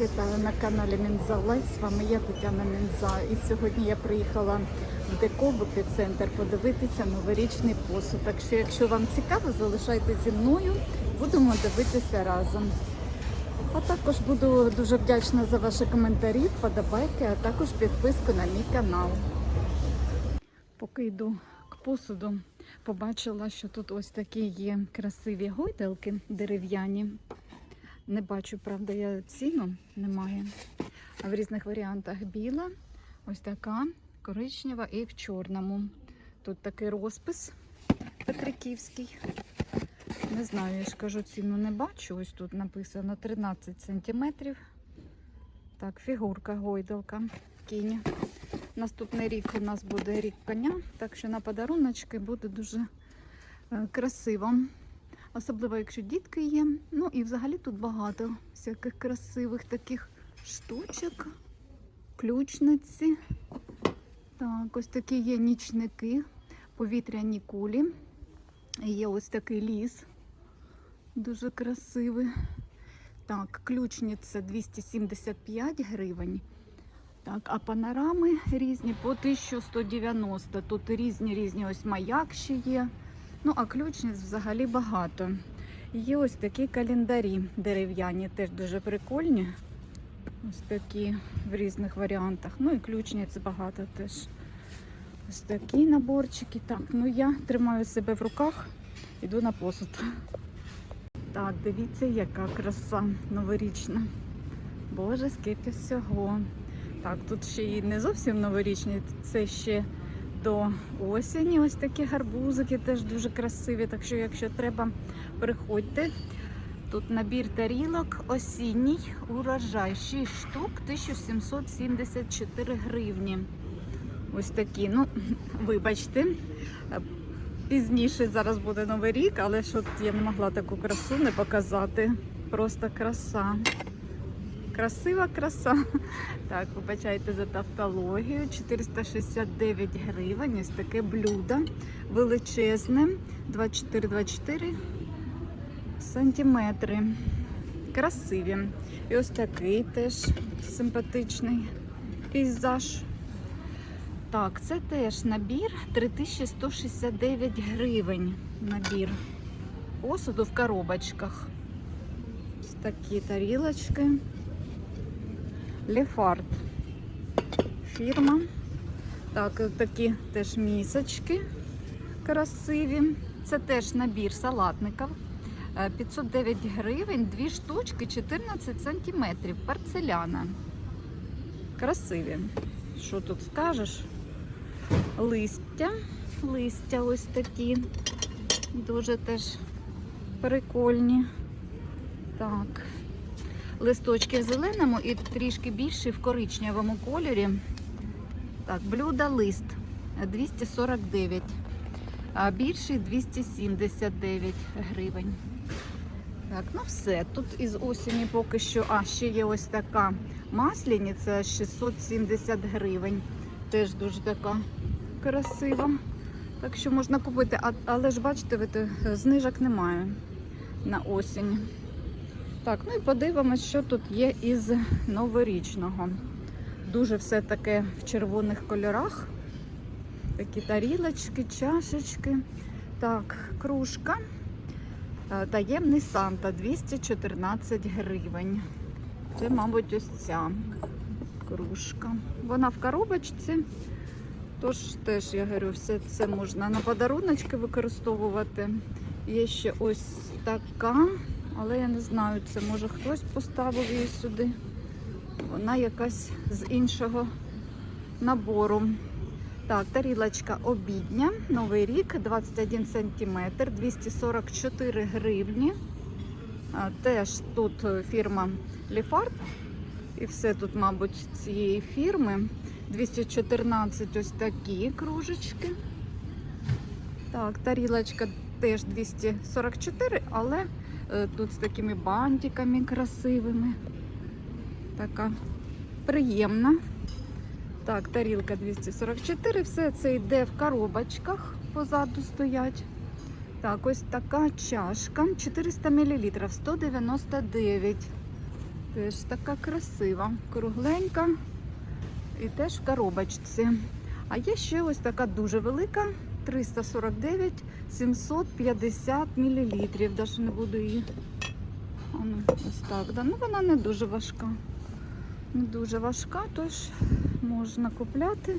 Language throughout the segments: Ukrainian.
вітаю на каналі Мінза Лайф. З вами я Тетяна Мінза. І сьогодні я приїхала в Деко в епіцентр подивитися новорічний посуд. Так що, якщо вам цікаво, залишайтеся зі мною, будемо дивитися разом. А також буду дуже вдячна за ваші коментарі, вподобайки, а також підписку на мій канал. Поки йду к посуду, побачила, що тут ось такі є красиві гойдалки дерев'яні. Не бачу, правда, я ціну немає. А в різних варіантах біла, ось така, коричнева і в чорному. Тут такий розпис Петриківський. Не знаю, я ж кажу, ціну не бачу. Ось тут написано 13 сантиметрів. Так, фігурка, гойдалка, кінь. Наступний рік у нас буде рік коня, так що на подаруночки буде дуже е, красиво. Особливо, якщо дітки є. Ну і взагалі тут багато всяких красивих таких штучок, ключниці. Так, ось такі є нічники, повітряні кулі. Є ось такий ліс, дуже красивий. Так, ключниця 275 гривень. Так, а панорами різні по 1190. Тут різні різні ось маяк ще є. Ну, а ключниць взагалі багато. Є ось такі календарі дерев'яні, теж дуже прикольні. Ось такі в різних варіантах. Ну і ключниць багато теж. Ось такі наборчики. Так, ну я тримаю себе в руках, іду на посуд. Так, дивіться, яка краса новорічна. Боже, скільки всього. Так, тут ще і не зовсім новорічні, це ще до осені. Ось такі гарбузики теж дуже красиві. Так що, якщо треба, приходьте. Тут набір тарілок осінній урожай. 6 штук, 1774 гривні. Ось такі. Ну, вибачте, пізніше зараз буде новий рік, але що я не могла таку красу не показати. Просто краса. Красива краса. Так, вибачайте за тавтологію. 469 гривень. Ось таке блюдо величезне. 24-24 сантиметри. Красиві. І ось такий теж симпатичний пейзаж. Так, це теж набір 3169 гривень. Набір посуду в коробочках. Ось такі тарілочки. Лефарт. Фірма. Так, такі теж місочки красиві. Це теж набір салатників. Е, 509 гривень, дві штучки, 14 сантиметрів. Порцеляна. Красиві. Що тут скажеш? Листя. Листя ось такі. Дуже теж прикольні. Так. Листочки в зеленому і трішки більші в коричневому кольорі. Так, блюдо лист 249, а більший 279 гривень. Так, ну все. Тут із осені поки що. А, ще є ось така масляниця 670 гривень. Теж дуже така красива. Так що можна купити, але ж бачите, знижок немає на осінь. Так, ну і подивимось, що тут є із новорічного. Дуже все таке в червоних кольорах. Такі тарілочки, чашечки. Так, кружка. Е, Таємний Санта 214 гривень. Це, мабуть, ось ця кружка. Вона в коробочці. Тож теж, я говорю, все це можна на подаруночки використовувати. Є ще ось така. Але я не знаю, це може хтось поставив її сюди. Вона якась з іншого набору. Так, тарілочка обідня, новий рік, 21 см, 244 гривні. Теж тут фірма Ліфарт. І все тут, мабуть, цієї фірми. 214 ось такі кружечки. Так, тарілочка теж 244, але Е, Тут з такими бантиками красивими. Така приємна. Так, тарілка 244, все це йде в коробочках, позаду стоять. Так, ось така чашка 400 мл, 199. Теж така красива, кругленька і теж в коробочці. А є ще ось така дуже велика 349 750 мл. Навіть не буду її. А ну, ось так. Да. Ну вона не дуже важка. Не дуже важка, тож можна купляти.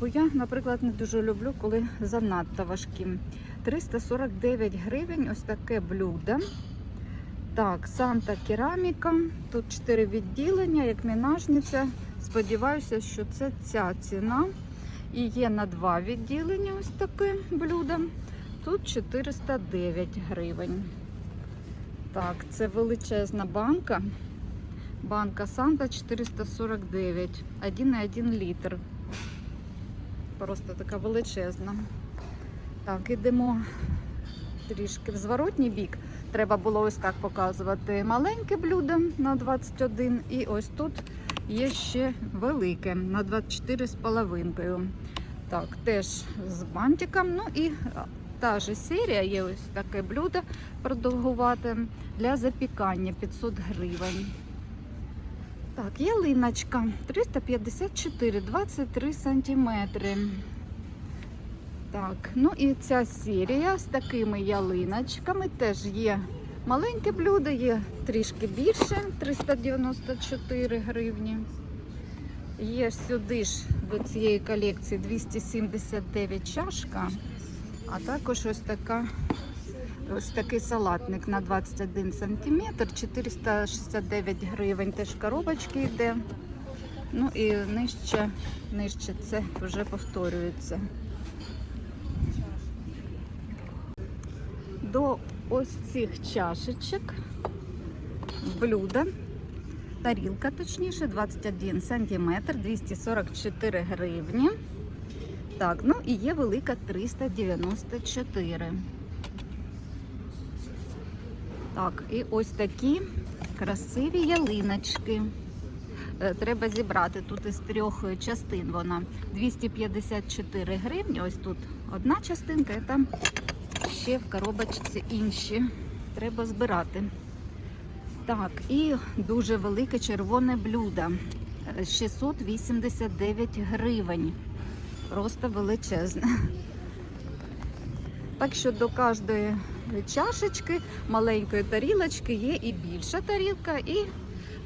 Бо я, наприклад, не дуже люблю, коли занадто важкі. 349 гривень ось таке блюдо. Так, Санта Кераміка. Тут 4 відділення, як мінажниця. Сподіваюся, що це ця ціна. І є на два відділення ось таке блюдо. Тут 409 гривень. Так, це величезна банка. Банка Санта 449, 1,1 літр. Просто така величезна. Так, ідемо трішки в зворотній бік. Треба було ось так показувати маленьке блюдо на 21. І ось тут є ще велике на 24 з половинкою. Так, теж з бантиком. Ну і та же серія є ось таке блюдо продовгувате для запікання 500 гривень. Так, ялиночка 354, 23 сантиметри. Так, ну і ця серія з такими ялиночками теж є маленьке блюдо, є трішки більше 394 гривні. Є сюди ж до цієї колекції 279 чашка, а також ось така. Ось такий салатник на 21 см, 469 гривень. Теж коробочки йде. Ну і нижче, нижче це вже повторюється. До ось цих чашечок блюдо, тарілка точніше, 21 см, 244 гривні. Так, ну і є велика 394. Так, і ось такі красиві ялиночки. Е, Треба зібрати тут із трьох частин. Вона 254 гривні. Ось тут одна частинка, і там ще в коробочці інші. Треба збирати. Так, і дуже велике червоне блюдо. Е, 689 гривень. Просто величезне. Так що до кожної чашечки, маленької тарілочки є і більша тарілка, і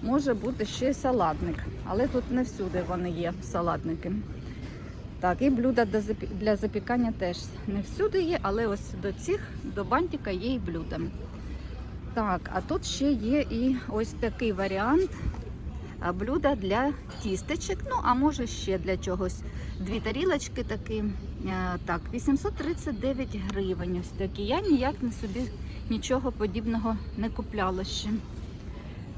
може бути ще салатник. Але тут не всюди вони є, салатники. Так, і блюда для запікання теж не всюди є, але ось до цих, до бантика є і блюда. Так, а тут ще є і ось такий варіант блюда для тістечок. Ну, а може ще для чогось. Дві тарілочки такі. Так, 839 гривень. Ось такі. Я ніяк не собі нічого подібного не купляла ще.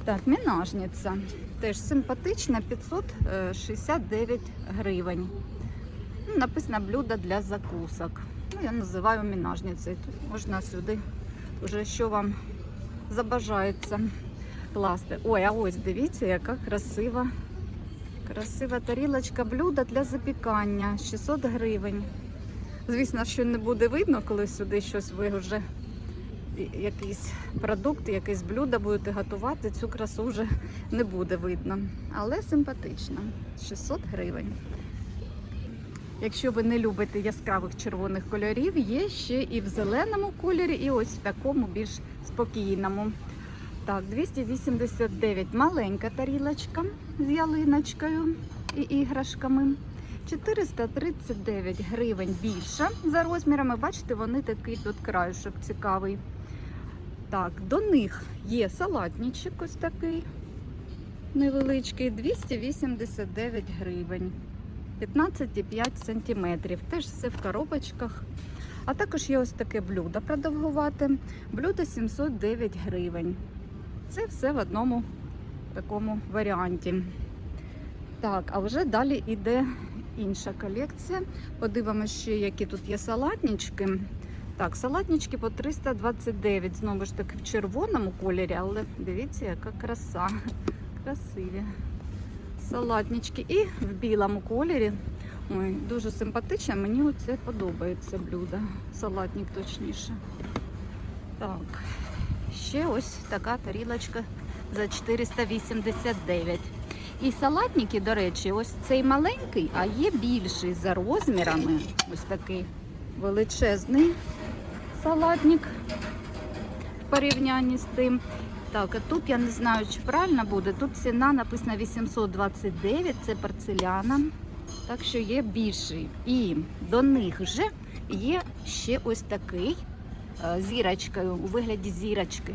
Так, мінажниця. Теж симпатична, 569 гривень. Ну, написано блюдо для закусок. Ну, я називаю мінажницею. Тут можна сюди вже що вам забажається класти. Ой, а ось дивіться, яка красива, красива тарілочка блюда для запікання. 600 гривень. Звісно, що не буде видно, коли сюди щось ви вже якийсь продукт, якесь блюдо будете готувати, цю красу вже не буде видно. Але симпатична. 600 гривень. Якщо ви не любите яскравих червоних кольорів, є ще і в зеленому кольорі, і ось в такому більш спокійному. Так, 289 маленька тарілочка з ялиночкою і іграшками. 439 гривень більша за розмірами. Бачите, вони такий тут краюшок цікавий. Так, до них є салатничок ось такий невеличкий, 289 гривень. 15,5 сантиметрів. Теж все в коробочках. А також є ось таке блюдо продовгувати. Блюдо 709 гривень. Це все в одному такому варіанті. Так, а вже далі йде інша колекція. Подивимося, ще, які тут є салатнички. Так, салатнички по 329. Знову ж таки в червоному кольорі, але дивіться, яка краса. Красиві салатнички і в білому кольорі. Ой, дуже симпатично. Мені оце подобається блюдо. Салатник точніше. Так, ще ось така тарілочка за 489. І салатники, до речі, ось цей маленький, а є більший за розмірами. Ось такий величезний салатник в порівнянні з тим. Так, а тут я не знаю, чи правильно буде. Тут ціна написана 829, це порцеляна. Так що є більший. І до них вже є ще ось такий е, зірочкою, у вигляді зірочки.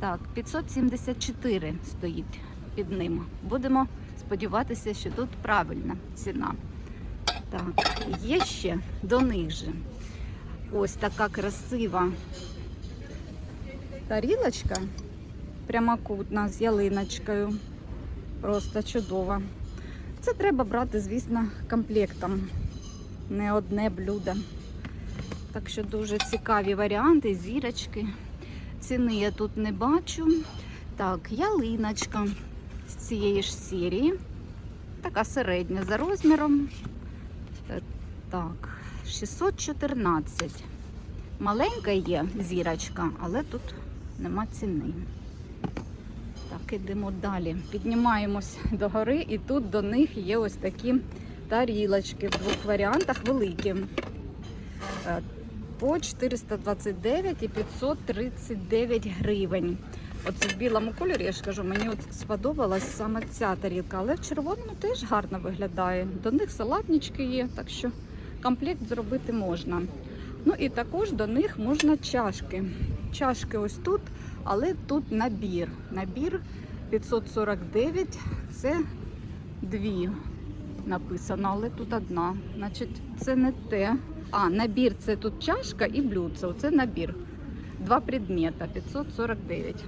Так, 574 стоїть під ним. Будемо сподіватися, що тут правильна ціна. Так, є ще до них же ось така красива тарілочка, прямокутна з ялиночкою. Просто чудова. Це треба брати, звісно, комплектом, не одне блюдо. Так що дуже цікаві варіанти, зірочки. Ціни я тут не бачу. Так, ялиночка з цієї ж серії. Така середня за розміром. Е, Так, 614. Маленька є зірочка, але тут нема ціни. Так, ідемо далі. Піднімаємось до гори, і тут до них є ось такі тарілочки в двох варіантах великі. Е, По 429 і 539 гривень. Оце в білому кольорі, я ж кажу, мені от сподобалась саме ця тарілка, але в червоному теж гарно виглядає. До них салатнички є, так що комплект зробити можна. Ну і також до них можна чашки. Чашки ось тут, але тут набір. Набір 549, це дві написано, але тут одна. Значить, це не те. А, набір це тут чашка і блюдце. Оце набір. Два предмета 549.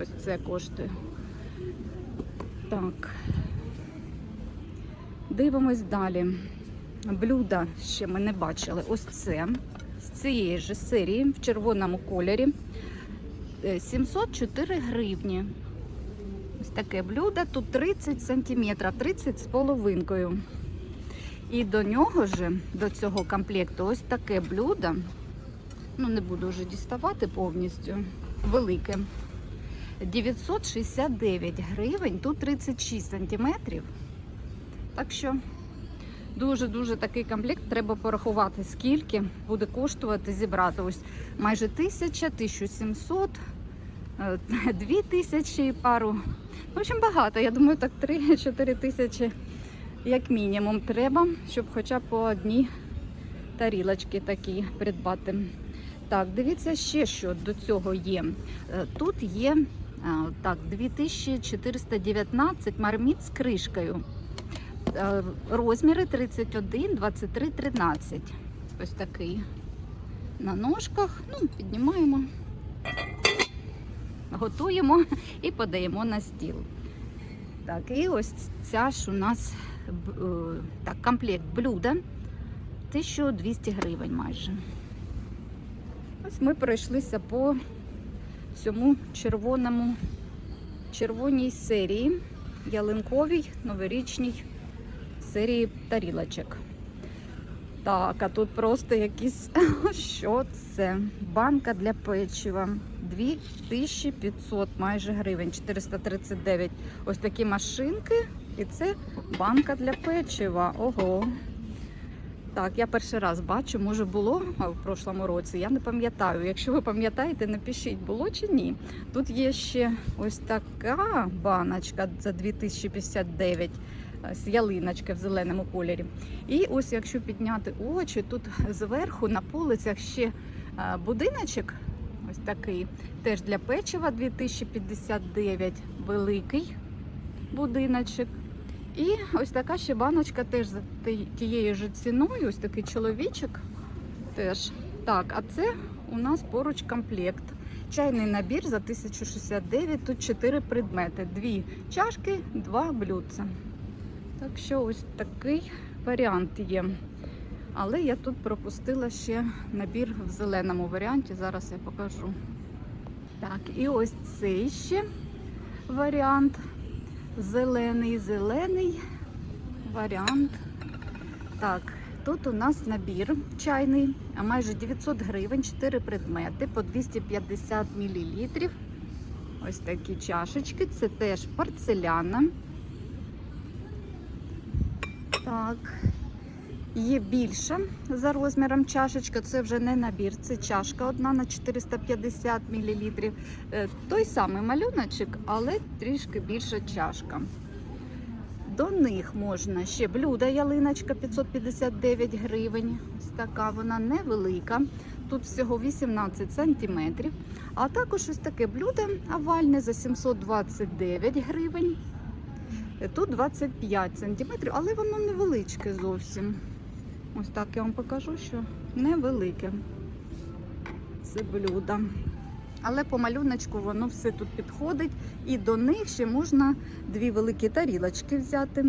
Ось це коштує. Так. Дивимось далі. Блюда ще ми не бачили. Ось це. З цієї ж серії в червоному кольорі. Е, 704 гривні. Ось таке блюдо. Тут 30 сантиметрів, 30 з половинкою. І до нього ж, до цього комплекту, ось таке блюдо. Ну, не буду вже діставати повністю. Велике. 969 гривень, тут 36 сантиметрів. Так що дуже-дуже такий комплект. Треба порахувати, скільки буде коштувати зібрати. Ось майже 1000, 1700, е, 2000 і пару. В общем, багато. Я думаю, так 3-4 тисячі як мінімум треба, щоб хоча б по одній тарілочки такі придбати. Так, дивіться ще, що до цього є. Е, Тут є е, так, 2419 марміт з кришкою. Е, Розміри 31, 23, 13. Ось такий на ножках. Ну, піднімаємо, готуємо і подаємо на стіл. Так, і ось ця ж у нас е, так, комплект блюда 1200 гривень майже. Ось ми пройшлися по цьому червоному червоній серії, ялинковій новорічній серії тарілочок. Так, а тут просто якісь. Що це? Банка для печива. 2500 майже гривень, 439. Ось такі машинки. І це банка для печива. Ого. Так, я перший раз бачу, може було в прошлому році, я не пам'ятаю. Якщо ви пам'ятаєте, напишіть, було чи ні. Тут є ще ось така баночка за 2059 е, з ялиночки в зеленому кольорі. І ось якщо підняти очі, тут зверху на полицях ще е, будиночок, ось такий, теж для печива 2059, великий будиночок. І ось така ще баночка теж за тією ж ціною, ось такий чоловічок теж. Так, а це у нас поруч комплект. Чайний набір за 1069, тут 4 предмети. Дві чашки, два блюдця. Так що ось такий варіант є. Але я тут пропустила ще набір в зеленому варіанті. Зараз я покажу. Так, і ось цей ще варіант. Зелений, зелений варіант. Так, тут у нас набір чайний, а майже 900 гривень, 4 предмети по 250 мл. Ось такі чашечки, це теж порцеляна. Так. Є більша за розміром чашечка. Це вже не набір, це чашка одна на 450 мл. Той самий малюночок, але трішки більша чашка. До них можна ще блюдо ялиночка 559 гривень. Ось така вона невелика. Тут всього 18 сантиметрів. А також ось таке блюдо овальне за 729 гривень. Тут 25 сантиметрів, але воно невеличке зовсім. Ось так я вам покажу, що невелике це блюдо. Але по малюночку воно все тут підходить. І до них ще можна дві великі тарілочки взяти.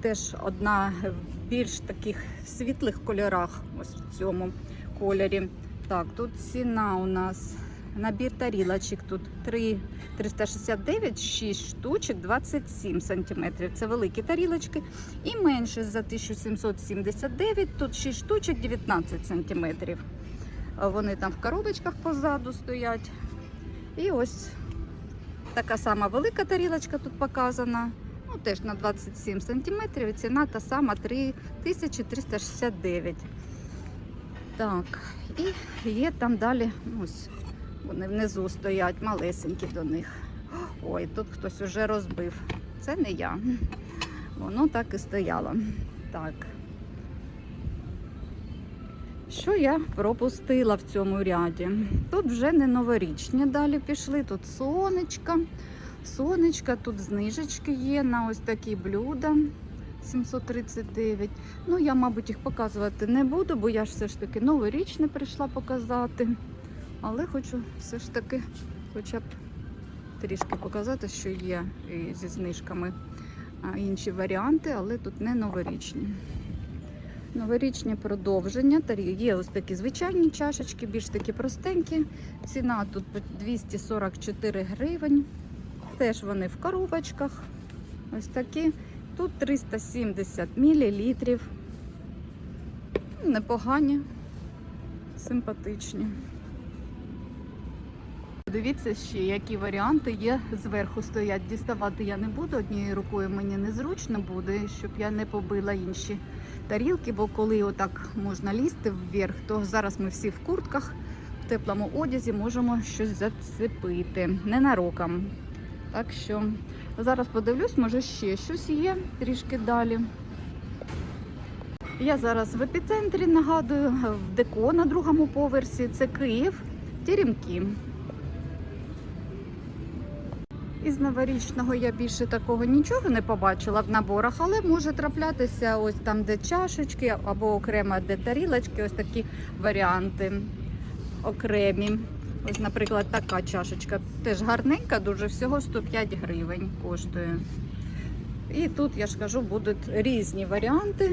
Теж одна в більш таких світлих кольорах, ось в цьому кольорі. Так, тут ціна у нас набір тарілочок. Тут 3, 369, 6 штучок, 27 сантиметрів. Це великі тарілочки. І менше за 1779, тут 6 штучок, 19 сантиметрів. Вони там в коробочках позаду стоять. І ось така сама велика тарілочка тут показана. Ну, теж на 27 сантиметрів. І ціна та сама 3369. Так, і є там далі, ну, ось вони внизу стоять, малесенькі до них. Ой, тут хтось уже розбив. Це не я. Воно так і стояло. Так. Що я пропустила в цьому ряді? Тут вже не новорічні далі пішли. Тут сонечка. Сонечка, тут знижечки є на ось такі блюда. 739. Ну, я, мабуть, їх показувати не буду, бо я ж все ж таки новорічне прийшла показати. Але хочу все ж таки хоча б трішки показати, що є зі знижками інші варіанти, але тут не новорічні. Новорічні продовження. Є ось такі звичайні чашечки, більш такі простенькі. Ціна тут 244 гривень. Теж вони в коробочках. Ось такі. Тут 370 мл. Непогані, симпатичні. Дивіться ще, які варіанти є зверху стоять. Діставати я не буду, однією рукою мені незручно буде, щоб я не побила інші тарілки, бо коли отак можна лізти вверх, то зараз ми всі в куртках, в теплому одязі можемо щось зацепити. Ненароком. Так що зараз подивлюсь, може ще щось є трішки далі. Я зараз в епіцентрі нагадую, в деко на другому поверсі. Це Київ, Теремки. Із новорічного я більше такого нічого не побачила в наборах, але може траплятися ось там, де чашечки або окремо де тарілочки, ось такі варіанти окремі. Ось, наприклад, така чашечка теж гарненька, дуже всього 105 гривень коштує. І тут, я ж кажу, будуть різні варіанти.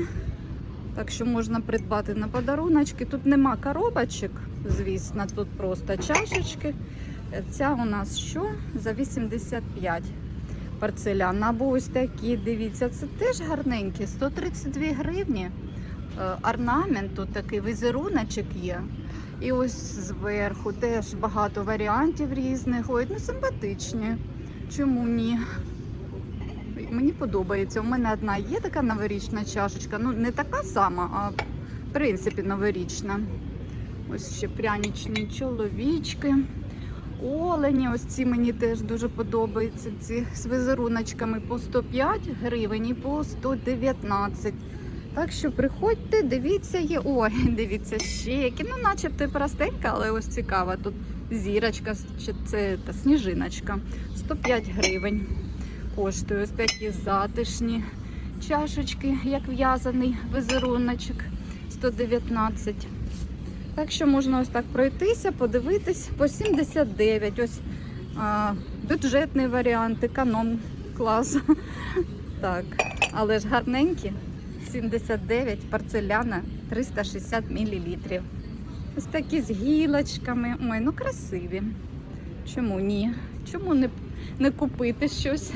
Так що можна придбати на подаруночки. Тут нема коробочок, звісно, тут просто чашечки. Ця у нас що? За 85 порцеляна. Або ось такі, дивіться, це теж гарненькі, 132 гривні. Е, Орнамент, тут такий візеруночок є. І ось зверху теж багато варіантів різних. Ой, ну симпатичні. Чому ні? Мені подобається. У мене одна є така новорічна чашечка. Ну, не така сама, а в принципі новорічна. Ось ще прянічні чоловічки. Олені, ось ці мені теж дуже подобаються. Ці з візеруночками по 105 гривень і по 119. Так що приходьте, дивіться є. Ой, дивіться ще які. Ну, начебто простенька, але ось цікава. Тут зірочка, чи це та сніжиночка. 105 гривень коштує. Ось такі затишні чашечки, як в'язаний візеруночок. 119. Так що можна ось так пройтися, подивитись по 79. Ось а, бюджетний варіант, економ клас. Так, але ж гарненькі. 79, порцеляна 360 мл. Ось такі з гілочками. Ой, ну красиві. Чому ні? Чому не, не купити щось?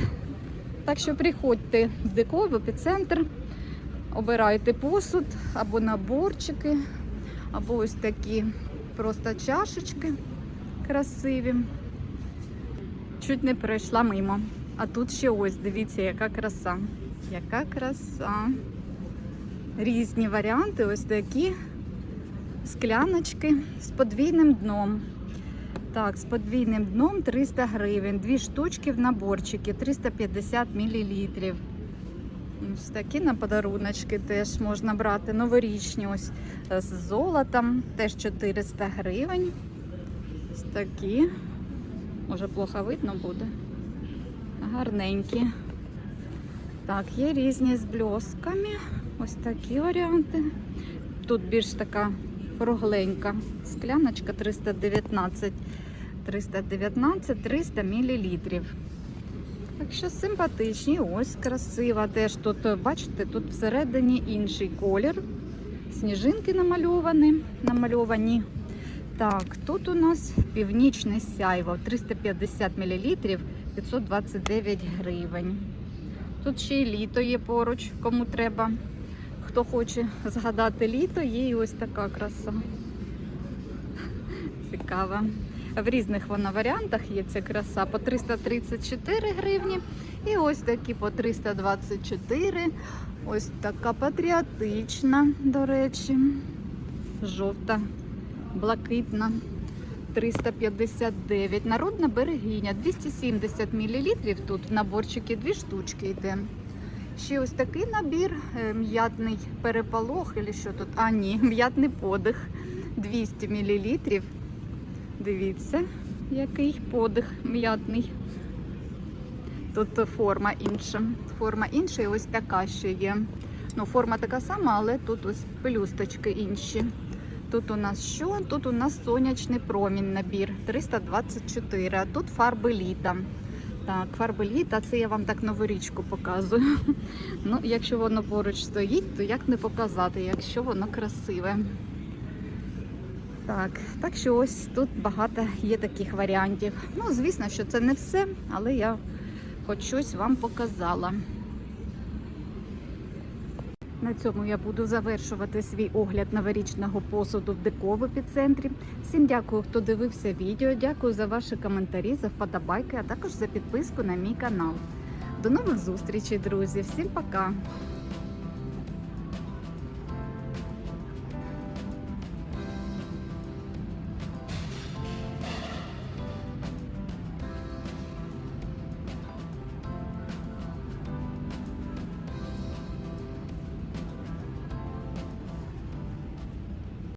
Так що приходьте в деко, в епіцентр, обирайте посуд або наборчики, або ось такі просто чашечки красиві. чуть не пройшла мимо. А тут ще ось, дивіться, яка краса. Яка краса. Різні варіанти, ось такі скляночки з подвійним дном. Так, з подвійним дном 300 гривень. Дві штучки в наборчики, 350 мл. Ось такі на подаруночки теж можна брати. Новорічні ось е, з золотом, теж 400 гривень. Ось такі. Може, плохо видно буде. Гарненькі. Так, є різні з бльосками. Ось такі варіанти. Тут більш така кругленька скляночка 319 319 300 мл. Так що симпатичні, ось красива. Теж тут, бачите, тут всередині інший колір. Сніжинки намальовані. намальовані. Так, тут у нас північне сяйво 350 мл 529 гривень. Тут ще й літо є поруч, кому треба. Хто хоче згадати літо, є і ось така краса. Цікава. В різних вона варіантах є ця краса по 334 гривні. І ось такі по 324. Ось така патріотична, до речі. Жовта, блакитна. 359. Народна берегиня. 270 мл. Тут в наборчики дві штучки йде. Ще ось такий набір. е, М'ятний переполох, і що тут? А, ні, м'ятний подих. 200 мл. Дивіться, який подих м'ятний. Тут форма інша. Форма інша і ось така ще є. Ну, форма така сама, але тут ось пелюсточки інші. Тут у нас що? Тут у нас сонячний промінь набір 324, а тут фарби літа. Так, фарби літа, це я вам так новорічку показую. Ну, якщо воно поруч стоїть, то як не показати, якщо воно красиве. Так, так що ось тут багато є таких варіантів. Ну, звісно, що це не все, але я хоч щось вам показала. На цьому я буду завершувати свій огляд новорічного посуду в декову епіцентрі. Всім дякую, хто дивився відео. Дякую за ваші коментарі, за вподобайки, а також за підписку на мій канал. До нових зустрічей, друзі! Всім пока!